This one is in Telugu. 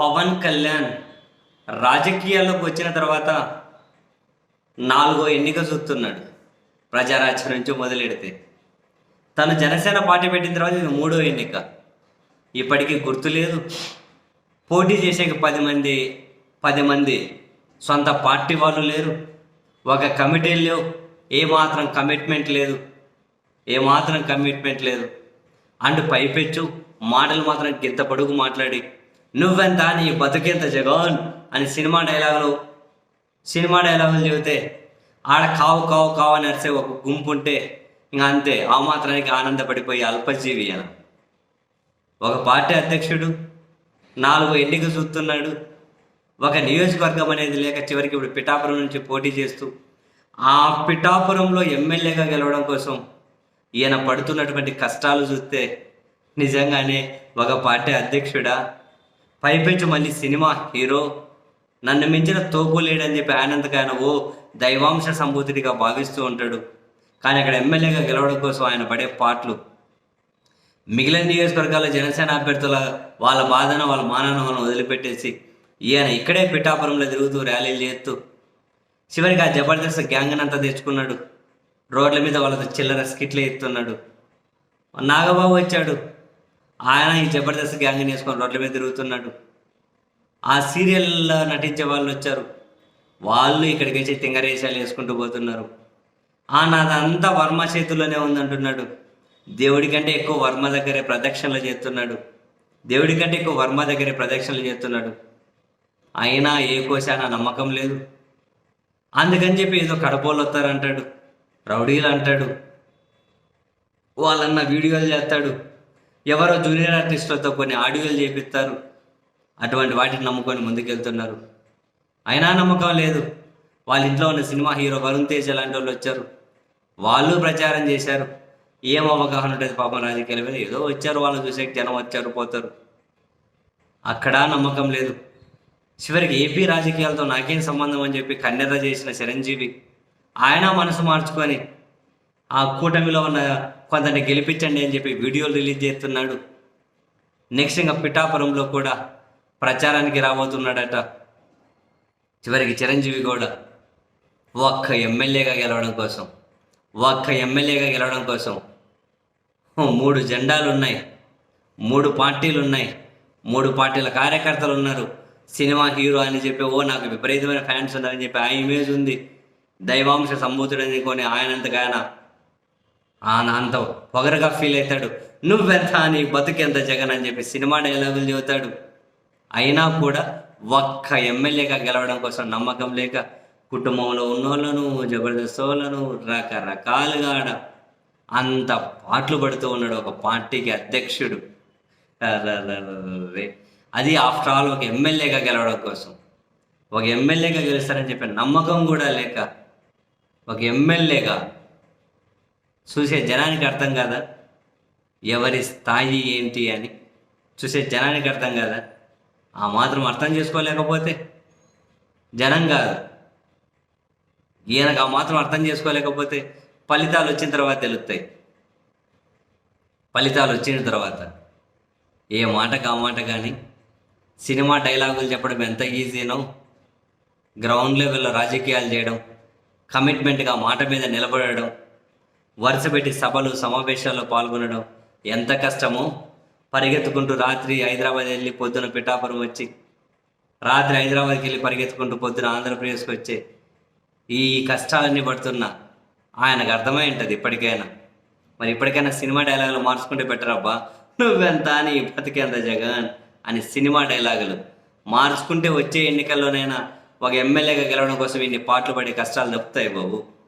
పవన్ కళ్యాణ్ రాజకీయాల్లోకి వచ్చిన తర్వాత నాలుగో ఎన్నిక చూస్తున్నాడు ప్రజారాజ్యం నుంచి మొదలెడితే. తను జనసేన పార్టీ పెట్టిన తర్వాత ఇది మూడో ఎన్నిక. ఇప్పటికీ గుర్తు లేదు పోటీ చేసే పది మంది పది మంది సొంత పార్టీ వాళ్ళు లేరు. ఒక కమిటీ లేవు. ఏమాత్రం కమిట్మెంట్ లేదు. ఏమాత్రం కమిట్మెంట్ లేదు. అండ్ పైపెచ్చు. మాటలు మాత్రం గింత పొడుగు మాట్లాడి నువ్వెంత నీ బతుకెంత జగన్ అని సినిమా డైలాగులు సినిమా డైలాగులు చెబితే ఆడ కావు కావు కావు అని అరిసే ఒక గుంపు ఉంటే ఇంకా అంతే ఆ మాత్రానికి ఆనందపడిపోయి అల్పజీవి అలా ఒక పార్టీ అధ్యక్షుడు నాలుగు ఎన్నిక చూస్తున్నాడు ఒక నియోజకవర్గం అనేది లేక చివరికి ఇప్పుడు పిఠాపురం నుంచి పోటీ చేస్తూ ఆ పిఠాపురంలో ఎమ్మెల్యేగా గెలవడం కోసం ఈయన పడుతున్నటువంటి కష్టాలు చూస్తే నిజంగానే ఒక పార్టీ అధ్యక్షుడా పైపెచ్చు మళ్ళీ సినిమా హీరో. నన్ను మించిన తోపు లేడని చెప్పి ఆయనంతకు ఆయన ఓ దైవాంశ సంభూతుడిగా భావిస్తూ ఉంటాడు. కానీ అక్కడ ఎమ్మెల్యేగా గెలవడం కోసం ఆయన పడే పాటలు. మిగిలిన నియోజకవర్గాల జనసేన అభ్యర్థుల వాళ్ళ బాధను వాళ్ళ మానవను వదిలిపెట్టేసి ఈయన ఇక్కడే పిఠాపురంలో తిరుగుతూ ర్యాలీలు చేస్తూ చివరికి ఆ జబర్దస్త్ గ్యాంగ్ అంతా తెచ్చుకున్నాడు. రోడ్ల మీద వాళ్ళతో చిల్లర స్కిట్లు ఎత్తున్నాడు. నాగబాబు వచ్చాడు. ఆయన ఈ జబర్దస్త్ గ్యాంగ్ వేసుకొని రోడ్ల మీద తిరుగుతున్నాడు. ఆ సీరియల్లో నటించే వాళ్ళు వచ్చారు. వాళ్ళు ఇక్కడికి వచ్చి తింగరేషాలు వేసుకుంటూ పోతున్నారు. ఆ నాదంతా వర్మ చేతుల్లోనే ఉందంటున్నాడు. దేవుడి కంటే ఎక్కువ వర్మ దగ్గరే ప్రదక్షిణలు చేస్తున్నాడు. దేవుడి కంటే ఎక్కువ వర్మ దగ్గరే ప్రదక్షిణలు చేస్తున్నాడు. అయినా ఏ కోశాన నమ్మకం లేదు. అందుకని చెప్పి ఏదో కడపోలు వస్తారంటాడు. రౌడీలు అంటాడు. వాళ్ళన్న వీడియోలు చేస్తాడు. ఎవరో జూనియర్ ఆర్టిస్టులతో కొన్ని ఆడియోలు చేపిస్తారు. అటువంటి వాటిని నమ్ముకొని ముందుకెళ్తున్నారు. అయినా నమ్మకం లేదు. వాళ్ళ ఇంట్లో ఉన్న సినిమా హీరో వరుణ్ తేజ్ లాంటి వాళ్ళు వచ్చారు. వాళ్ళు ప్రచారం చేశారు. ఏం అవగాహన ఉంటుంది పాపం రాజకీయాల మీద? ఏదో వచ్చారు వాళ్ళు చూసే జనం వచ్చారు పోతారు. అక్కడ నమ్మకం లేదు. చివరికి ఏపీ రాజకీయాలతో నాకేం సంబంధం అని చెప్పి కన్నెర్ర చేసిన చిరంజీవి ఆయన మనసు మార్చుకొని ఆ కూటమిలో ఉన్న కొందరిని గెలిపించండి అని చెప్పి వీడియోలు రిలీజ్ చేస్తున్నాడు. నెక్స్ట్ ఇంకా పిఠాపురంలో కూడా ప్రచారానికి రాబోతున్నాడట చివరికి చిరంజీవి కూడా ఒక్క ఎమ్మెల్యేగా గెలవడం కోసం ఒక్క ఎమ్మెల్యేగా గెలవడం కోసం. మూడు జెండాలు ఉన్నాయి మూడు పార్టీలు ఉన్నాయి మూడు పార్టీల కార్యకర్తలు ఉన్నారు సినిమా హీరో అని చెప్పి ఓ నాకు విపరీతమైన ఫ్యాన్స్ ఉన్నారని చెప్పి ఆ ఇమేజ్ ఉంది. దైవాంశ సంభూతుడని కొని ఆయనంతగా ఆయన ఆనందం పొగరగా ఫీల్ అవుతాడు. నువ్వెంత నీ బతుకెంత జగన్ అని చెప్పి సినిమా డైలాగులు చెబుతాడు. అయినా కూడా ఒక్క ఎమ్మెల్యేగా గెలవడం కోసం నమ్మకం లేక కుటుంబంలో ఉన్నోళ్ళను జబర్దస్త్ వాళ్ళను రకరకాలుగా ఆడ అంత పాటలు పడుతూ ఉన్నాడు ఒక పార్టీకి అధ్యక్షుడు. అది ఆఫ్టర్ ఆల్ ఒక ఎమ్మెల్యేగా గెలవడం కోసం. ఒక ఎమ్మెల్యేగా గెలుస్తారని చెప్పే నమ్మకం కూడా లేక ఒక ఎమ్మెల్యేగా చూసే జనానికి అర్థం కాదా? ఎవరి స్థాయి ఏంటి అని చూసే జనానికి అర్థం కాదా? ఆ మాత్రం అర్థం చేసుకోలేకపోతే జనం కాదు. ఈయనకు ఆ మాత్రం అర్థం చేసుకోలేకపోతే ఫలితాలు వచ్చిన తర్వాత తెలుస్తాయి. ఫలితాలు వచ్చిన తర్వాత ఏ మాటకు ఆ మాట కానీ సినిమా డైలాగులు చెప్పడం ఎంత ఈజీనో గ్రౌండ్ లెవెల్లో రాజకీయాలు చేయడం కమిట్మెంట్గా మాట మీద నిలబడడం వరుస పెట్టి సభలు సమావేశాల్లో పాల్గొనడం ఎంత కష్టమో పరిగెత్తుకుంటూ రాత్రి హైదరాబాద్ వెళ్ళి పొద్దున పిఠాపురం వచ్చి రాత్రి హైదరాబాద్కి వెళ్ళి పరిగెత్తుకుంటూ పొద్దున ఆంధ్రప్రదేశ్కి వచ్చే ఈ కష్టాలన్నీ పడుతున్నా ఆయనకు అర్థమై ఉంటుంది ఇప్పటికైనా. మరి ఇప్పటికైనా సినిమా డైలాగులు మార్చుకుంటే బెటర్ అబ్బా. నువ్వెంత అని బతికెంత జగన్ అని సినిమా డైలాగులు మార్చుకుంటే వచ్చే ఎన్నికల్లోనైనా ఒక ఎమ్మెల్యేగా గెలవడం కోసం ఇన్ని పాటలు పడే కష్టాలు తప్పుతాయి బాబు.